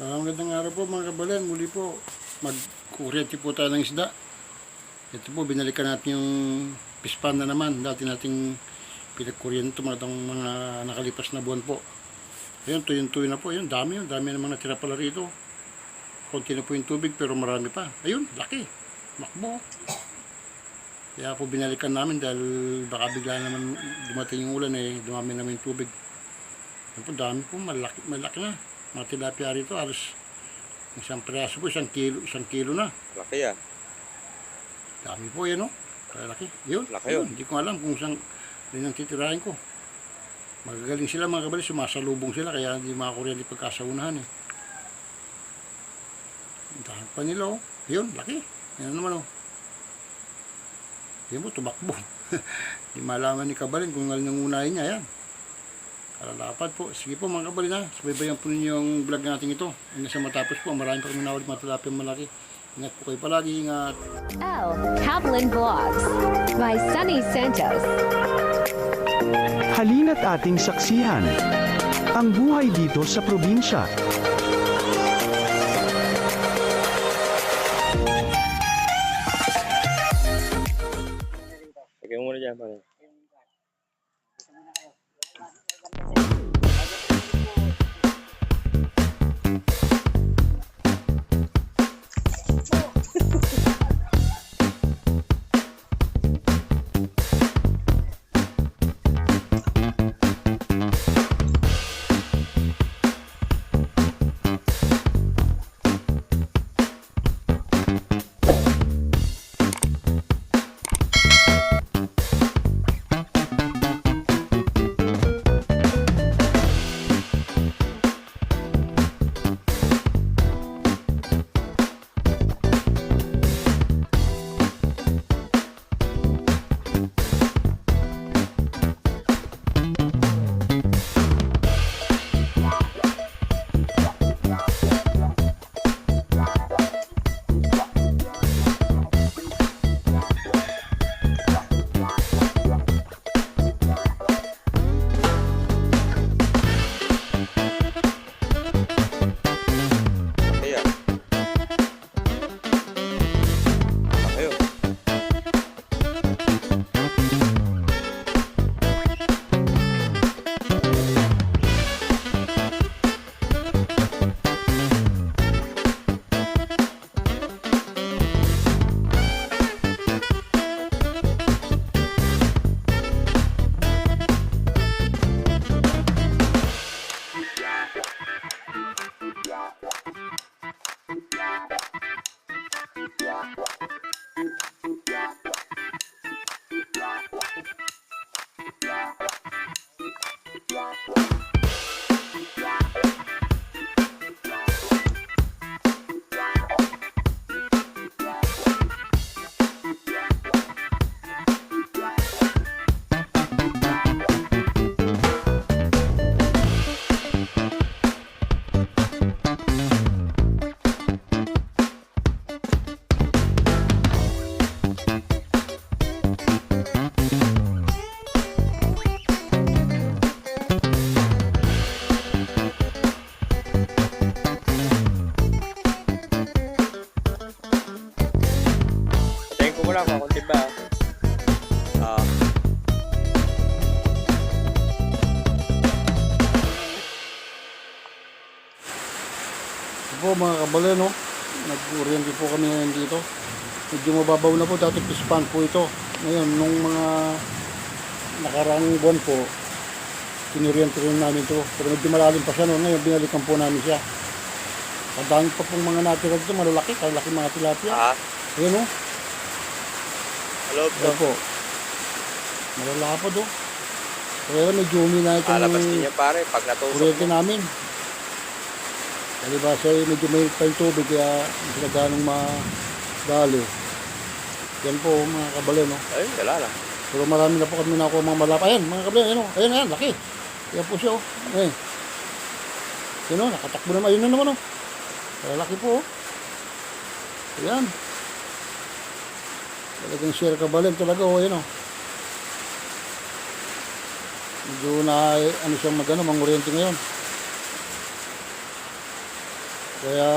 Ah, magandang araw po mga kabalan. Muli po, magkuryente po tayo ng isda. Ito po, binalikan natin yung pispan na naman. Dati nating pinagkuryente mga mga nakalipas na buwan po. Ayun, tuyong-tuyo na po. Ayun, dami yun. Dami namang natira pala rito. Konti na po yung tubig pero marami pa. Ayun, laki. Makbo. Kaya po binalikan namin dahil baka bigla naman dumating yung ulan eh, dumami naman yung tubig. Ayun po, dami po, malaki, malaki na. Mga tilapia rito, alos isang piraso po, isang kilo, isang kilo na. Laki ah. Dami po yan, no? Kaya laki. Yun, Laki yun. Hindi ko alam kung saan rin ang titirahin ko. Magagaling sila mga kabali, sumasalubong sila, kaya hindi makakuryente pagkasaunahan eh. Ang dami pa nila, oh. Yun, laki. Yan naman, oh. Yan po, tumakbo. Hindi malaman ni Kabalin kung alin ang unahin niya, yan. Kalalapad po. Sige po mga kabalin ha. Subaybayan po ninyo yung vlog natin ito. Hanggang sa matapos po, marami pa kami nawalik mga tilapia malaki. Ingat po kayo palagi, ingat. L. Kaplan Vlogs by Sunny Santos. Halina't ating saksihan ang buhay dito sa probinsya. Lagyan mo muna dyan. pare. Nag-oriente po kami ngayon dito. Medyo mababaw na po, dati pispan po ito. Ngayon, nung mga nakarang buwan po, kinoriente rin namin ito. Pero medyo malalim pa siya noon. Ngayon, binalikan po namin siya. Ang dami pa pong mga natira dito, malalaki, kalaki mga tilapia. Ah. Ayan, no? Hello Ayan po. Malalapad, oh. Kaya medyo humina itong Alabas din yan pare pag natusok kuryente namin. Dali ba siya medyo may pa yung tubig kaya hindi sila ganong madali. Yan po mga kabale no. Ay, wala lang. Pero marami na po kami nakuha mga malapa. Ayan mga kabale, ayan o. Ayan, ayan, laki. Yan po siya o. Ayan. Yan o, nakatakbo naman. Ayun na naman o. Laki po o. Ayan. Talagang share kabalen talaga o. Ayan o. Medyo na ano siyang magano, mangoriente ngayon. Kaya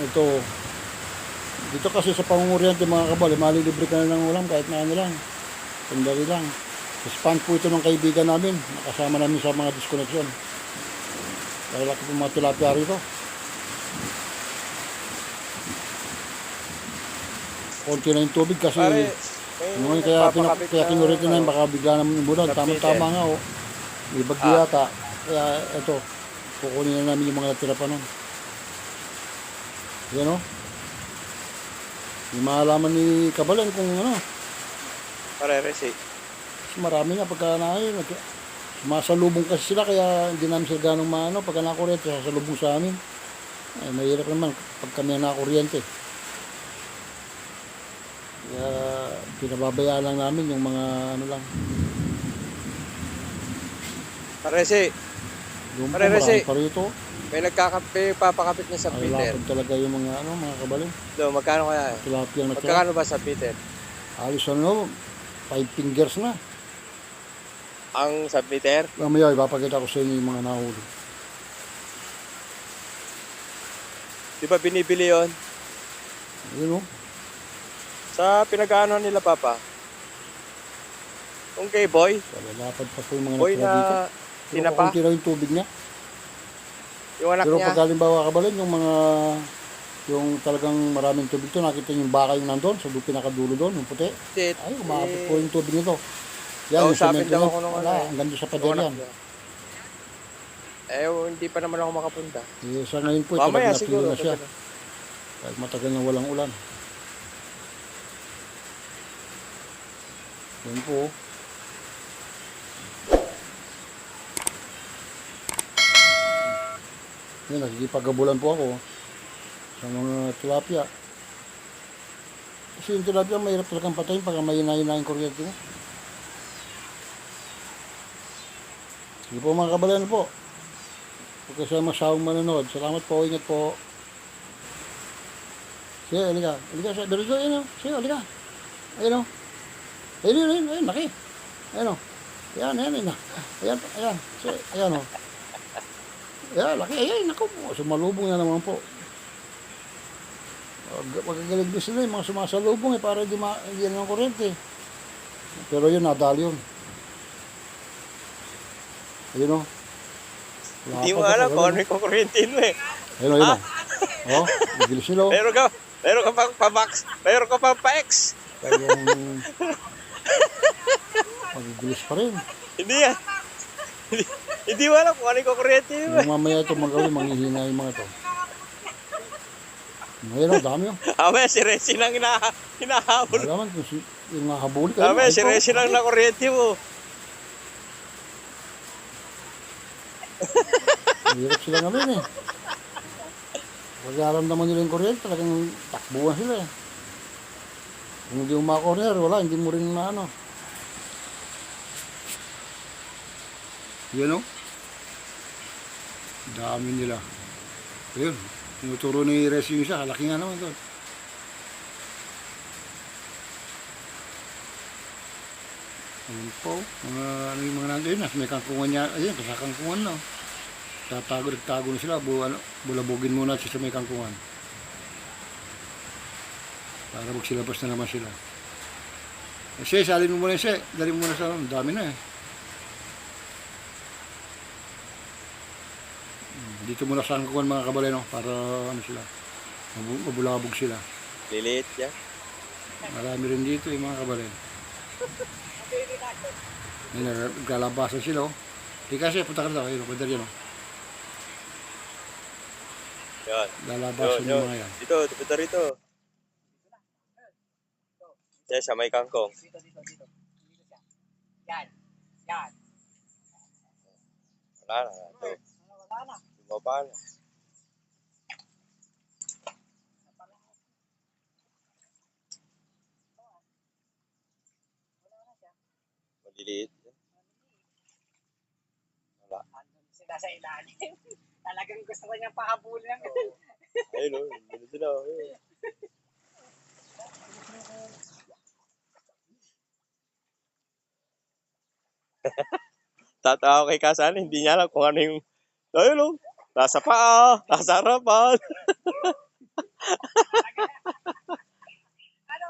ito, dito kasi sa pangunguriente mga kabal, eh, malilibre ka na ng ulam kahit na ano lang. Sandali lang. Span po ito ng kaibigan namin. Nakasama namin sa mga disconnection. Kaya laki po mga tilapia rito. Konti na yung tubig kasi Pare, may kaya, nagpapakabit kaya kinurit na yun, ano, baka bigla naman yung bulan. Sa Tama-tama nga oh. May bagyo Ah. yata. Kaya ito, kukunin na namin yung mga natira pa nun. Yan oh. Yung maalaman ni Kabalan kung ano, Pare, resi. mas marami na pagka na yun. Sumasalubong kasi sila kaya hindi namin sila ganong maano. Pagka nakuryente, sasalubong sa amin. Ay, mahirap naman pag kami nakuryente. Kaya pinababayaan lang namin yung mga ano lang. Pare, Yung po, Pare, marami pa rito. May nagkakape, papakapit niya sa Ay, Peter. lapad talaga yung mga ano, mga kabalin. Do, magkano kaya? Tilapia na tira. Magkano ba sa Peter? Alis ano, five fingers na. Ang sa Peter? Mamaya, ipapakita ko sa inyo yung mga nahuli. Di ba binibili yon Yun oh. Sa pinag-ano nila, Papa? Kung kay Boy? Lapad pa po yung mga Boy natira dito. na tinapa? kaunti lang yung tubig niya. Yung anak Pero niya? pag halimbawa kabalin, yung mga yung talagang maraming tubig to, nakita yung baka yung nandun, sa du- pinakadulo doon, yung puti. Shit. Ay, Eh, po yung tubig nito. Yan, yung semento daw niya. ako nung ano Wala, eh. hanggang doon sa pader yan. Eh, hindi pa naman ako makapunta. Eh, sa ngayon po, Mamaya talagang napili siguro. na siya. Kahit matagal na walang ulan. Yan po. Oh. Yan, nakikipagabulan po ako sa mga tilapia. Kasi yung tilapia, mahirap talagang patayin pag may hinahin yung kuryente mo. Sige po mga kabalan po. Huwag kasi masawang manonood. Salamat po, ingat po. Sige, halika. Halika sa dito, ayun o. Sige, halika. Ayun o. Ayun, ayun, ayun, ayun, laki. Ayun o. Ayan, ayan, ayan. Ayan, ayan. Sige, ayan o. Ayan, laki. Ayan, naku po. Sumalubong na naman po. Magagalig din sila yung mga sumasalubong eh, para hindi, ma, hindi naman kuryente. Pero yun, nadali yun. Ayun o. Hindi mo alam kung ano yung kukurentin mo eh. Ayun o, ayun o. Oh, bigilis nila o. Meron ka, meron ka pang pa-max, meron ka pang pa-X. Talagang magigilis pa rin. Hindi yan. Hindi, mo alam kung ano yung kukurentin mo eh. Yung mamaya ito magawin, manghihina yung mga ito. Ngayon, ang dami oh. Mamaya si Resi nang hina, hinahabol. Alaman, kung si, yung habuli kayo. Mamaya si Resi nang nakuryente mo. Hirap sila ngayon eh. Pag naramdaman nila yung kuryente, talagang takbuhan sila eh. Kung hindi mo makakorner, wala, hindi mo rin maano. Yan o. Dami nila. Ayun, tinuturo ni Resi yung isa, kalaki nga naman doon. Ayun po, mga ano yung mga nandun, nasa may kangkungan niya, ayun, sa kangkungan na. Tatago, nagtago na sila, bu, ano, bulabugin muna siya sa may kangkungan. Para magsilabas na naman sila. Kasi, salin mo muna siya, dali mo muna sa, dami na eh. Dito muna sa kangkungan mga kabaleno, para ano sila, mabu- mabulabog sila. Lilit yan. Marami rin dito yung mga kabalen. Ayun, naglalabasan sila oh. Di kasi, punta ka na ayun, pwede rin oh. Yan. Lalabasan Yun, yung yun. mga yan. Dito, dito rito. Diyan sa may kangkong. Wala na. Ito. Bumaba na. Maliliit. yan. Wala. sila sa ilalim. Talagang gusto ko niyang pahabulin. Ayun o. Ayun sila. oh. Ayun. Tatawa kay Kasan, hindi niya alam kung ano yung... Ayun o. Nasa paa, nasa harapan. Ano.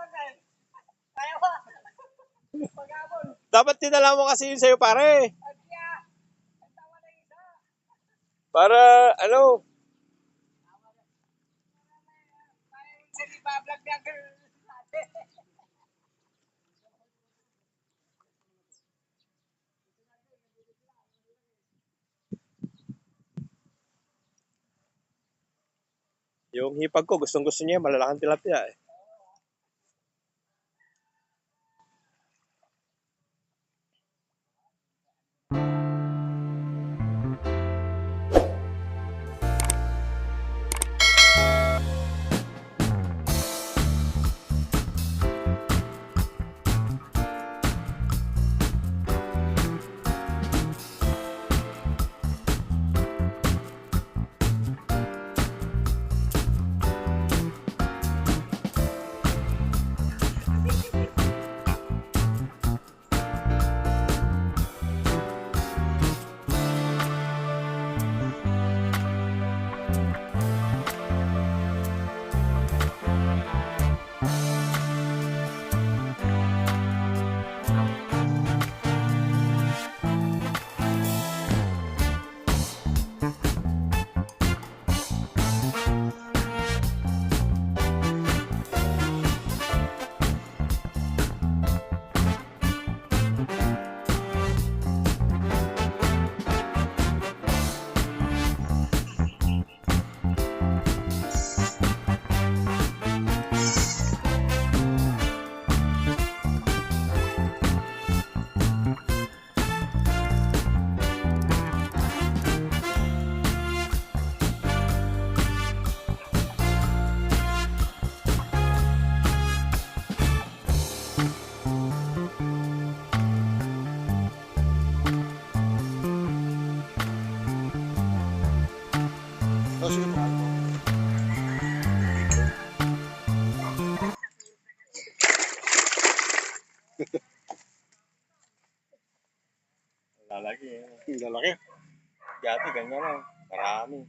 Dapat dinala mo kasi yun sa'yo, pare. Na. Para, ano, sa libablog niya girl. Yung hipag ko, gustong gusto niya, malalaking tilapia eh. mean,